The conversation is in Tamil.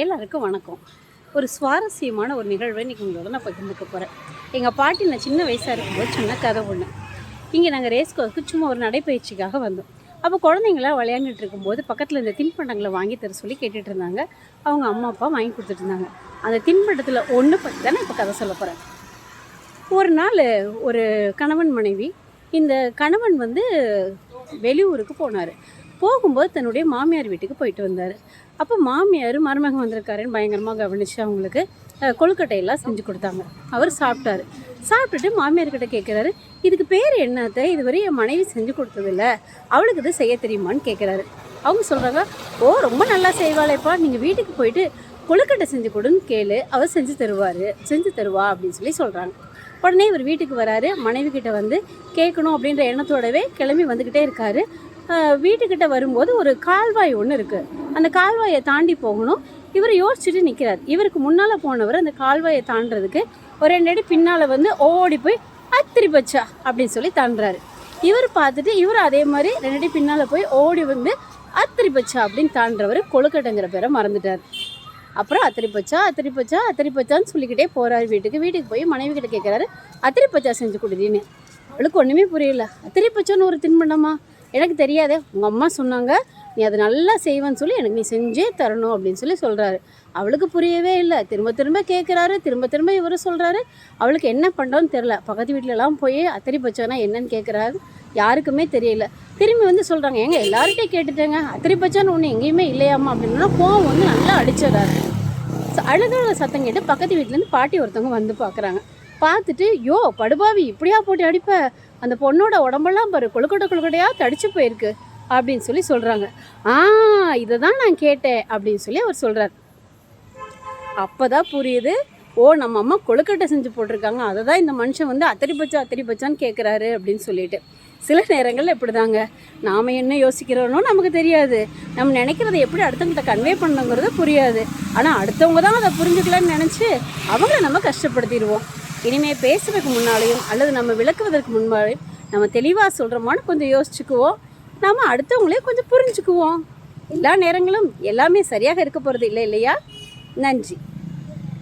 எல்லாருக்கும் வணக்கம். ஒரு சுவாரஸ்யமான ஒரு நிகழ்வை இன்றைக்கி உங்களோட நான் பகிர்ந்துக்க போகிறேன் எங்கள் பாட்டி நான் சின்ன வயசாக இருக்கும்போது சின்ன கதை ஒன்று இங்கே நாங்கள் ரேஸ் கோர்க்கு சும்மா ஒரு நடைப்பயிற்சிக்காக வந்தோம். அப்போ குழந்தைங்களாம் விளையாண்டுட்டு இருக்கும்போது பக்கத்தில் இந்த தின்பண்டங்களை வாங்கி தர சொல்லி கேட்டுட்டு இருந்தாங்க. அவங்க அம்மா அப்பா வாங்கி கொடுத்துட்டு இருந்தாங்க. அந்த தின்பண்டத்தில் ஒன்று பற்றி தானே நான் இப்போ கதை சொல்ல போகிறேன் ஒரு நாள் ஒரு கணவன் மனைவி இந்த கணவன் வந்து வெளியூருக்கு போனார். போகும்போது தன்னுடைய மாமியார் வீட்டுக்கு போயிட்டு வந்தார். அப்போ மாமியார் மருமகன் வந்திருக்காருன்னு பயங்கரமாக கவனித்து அவங்களுக்கு கொழுக்கட்டையெல்லாம் செஞ்சு கொடுத்தாங்க. அவர் சாப்பிட்டாரு. சாப்பிட்டுட்டு மாமியார்கிட்ட கேட்குறாரு இதுக்கு பேர் என்னத்த? இதுவரை என் மனைவி செஞ்சு கொடுத்ததில்ல. அவளுக்கு இது செய்ய தெரியுமான்னு கேட்குறாரு அவங்க சொல்கிறாங்க ஓ ரொம்ப நல்லா செய்வாளேப்பா. நீங்கள் வீட்டுக்கு போயிட்டு கொழுக்கட்டை செஞ்சு கொடுன்னு கேளு. அவர் செஞ்சு தருவார். செஞ்சு தருவா அப்படின்னு சொல்லி சொல்கிறாங்க உடனே இவர் வீட்டுக்கு வராரு. மனைவி கிட்ட வந்து கேட்கணும் அப்படின்ற எண்ணத்தோடவே கிளம்பி வந்துக்கிட்டே இருக்காரு. வீட்டுக்கிட்ட வரும்போது ஒரு கால்வாய் ஒன்று இருக்குது அந்த கால்வாயை தாண்டி போகணும். இவர் யோசிச்சுட்டு நிற்கிறார் இவருக்கு முன்னால் போனவர் அந்த கால்வாயை தாண்டுறதுக்கு ஒரு ரெண்டு அடி பின்னால் வந்து ஓடி போய் அத்திரி பச்சா அப்படின்னு சொல்லி தாண்டுறாரு. இவர் பார்த்துட்டு இவர் அதே மாதிரி ரெண்டு அடி பின்னால் போய் ஓடி வந்து அத்திரி பச்சா அப்படின்னு தாண்டுறவர் கொழுக்கட்டைங்கிற பேரை மறந்துட்டார். அப்புறம் அத்திரி பச்சா அத்திரி பச்சா அத்திரி பச்சான்னு சொல்லிக்கிட்டே போகிறாரு வீட்டுக்கு. வீட்டுக்கு போய் மனைவி கிட்ட கேட்குறாரு அத்திரி பச்சா செஞ்சு கொடுதின்னு அவளுக்கு ஒன்றுமே புரியல. அத்திரி பச்சான்னு ஒரு தின்பண்டமா? எனக்கு தெரியாது உங்கள் அம்மா சொன்னாங்க நீ அதை நல்லா செய்வேன்னு சொல்லி எனக்கு நீ செஞ்சே தரணும் அப்படின்னு சொல்லி சொல்கிறாரு அவளுக்கு புரியவே இல்லை. திரும்ப திரும்ப கேட்குறாரு திரும்ப திரும்ப இவர் சொல்கிறாரு அவளுக்கு என்ன பண்ணுறோன்னு தெரில பக்கத்து வீட்டிலலாம் போய் அத்திரி பச்சானா என்னன்னு கேட்குறாரு யாருக்குமே தெரியல. திரும்பி வந்து சொல்கிறாங்க எங்கள் எல்லார்கிட்டையும் கேட்டுட்டேங்க. அத்திரி பச்சான்னு ஒன்று எங்கேயுமே இல்லையாம்மா அப்படின்னா கோவம் வந்து நல்லா அடிச்சிடறாரு. அழுகிற சத்தம் கேட்டு பக்கத்து வீட்டிலேருந்து பாட்டி ஒருத்தவங்க வந்து பார்க்குறாங்க பார்த்துட்டு யோ படுபாவி இப்படியா போட்டு அடிப்ப? அந்த பொண்ணோட உடம்பெல்லாம் பாரு கொழுக்கட்டை கொழுக்கட்டையாக தடிச்சு போயிருக்கு அப்படின்னு சொல்லி சொல்கிறாங்க ஆ இதை தான் நான் கேட்டேன் அப்படின்னு சொல்லி அவர் சொல்கிறார் அப்போ தான் புரியுது ஓ நம்ம அம்மா கொழுக்கட்டை செஞ்சு போட்டிருக்காங்க அதை தான் இந்த மனுஷன் வந்து அத்தடி பச்சா அத்தடி பச்சான்னு கேட்குறாரு அப்படின்னு சொல்லிட்டு. சில நேரங்களில் இப்படி தாங்க நாம் என்ன யோசிக்கிறோனோ நமக்கு தெரியாது. நம்ம நினைக்கிறத எப்படி அடுத்தவங்கிட்ட கன்வே பண்ணணுங்கிறது புரியாது. ஆனால் அடுத்தவங்க தான் அதை புரிஞ்சுக்கலன்னு நினச்சி அவங்கள நம்ம கஷ்டப்படுத்திடுவோம். இனிமேல் பேசுறதுக்கு முன்னாலேயும் அல்லது நம்ம விளக்குவதற்கு முன்னாலேயும் நம்ம தெளிவாக சொல்கிறோமான்னு கொஞ்சம் யோசிச்சுக்குவோம். நாம் அடுத்தவங்களே கொஞ்சம் புரிஞ்சுக்குவோம். எல்லா நேரங்களும் எல்லாமே சரியாக இருக்க போகிறது இல்லை இல்லையா? நன்றி.